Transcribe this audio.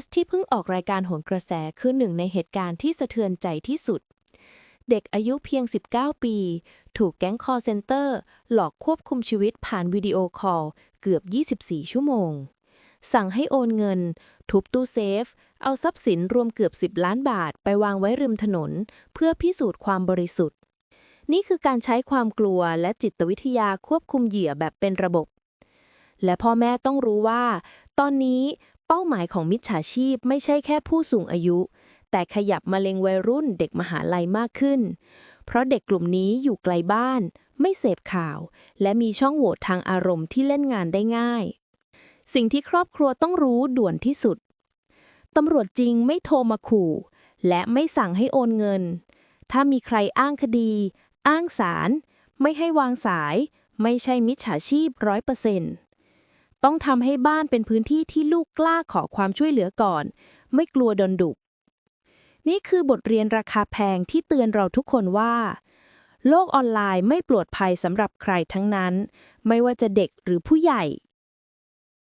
สที่เพิ่งออกรายการโหนกระแสคือหนึ่งในเหตุการณ์ที่สะเทือนใจที่สุด เด็กอายุเพียง 19 ปี ถูกแก๊งคอร์เซนเตอร์ หลอกควบคุมชีวิตผ่านวิดีโอคอลเกือบ 24 ชั่วโมง สั่งให้โอนเงิน ทุบตู้เซฟ เอาทรัพย์สินรวมเกือบ 10 ล้านบาทไปวางไว้ริมถนน เพื่อพิสูจน์ความบริสุทธิ์ นี่คือการใช้ความกลัวและจิตวิทยาควบคุมเหยื่อแบบเป็นระบบ และพ่อแม่ต้องรู้ว่า ตอนนี้ เป้าหมายของมิจฉาชีพไม่ใช่แค่ผู้สูงอายุ แต่ขยับมาเลงวัยรุ่นเด็กมหาลัยมากขึ้น เพราะเด็กกลุ่มนี้อยู่ไกลบ้าน ไม่เสพข่าว และมีช่องโหว่ทางอารมณ์ที่เล่นงานได้ง่าย สิ่งที่ครอบครัวต้องรู้ด่วนที่สุดตำรวจจริงไม่โทรมาขู่ และไม่สั่งให้โอนเงิน ถ้ามีใครอ้างคดี อ้างศาลไม่ให้วางสาย ไม่ใช่มิจฉาชีพร้อยเปอร์เซ็นต์ ต้องทำให้บ้านเป็นพื้นที่ที่ลูกกล้าขอความช่วยเหลือก่อน ไม่กลัวโดนดุนี่คือบทเรียนราคาแพงที่เตือนเราทุกคนว่า โลกออนไลน์ไม่ปลอดภัยสำหรับใครทั้งนั้น ไม่ว่าจะเด็กหรือผู้ใหญ่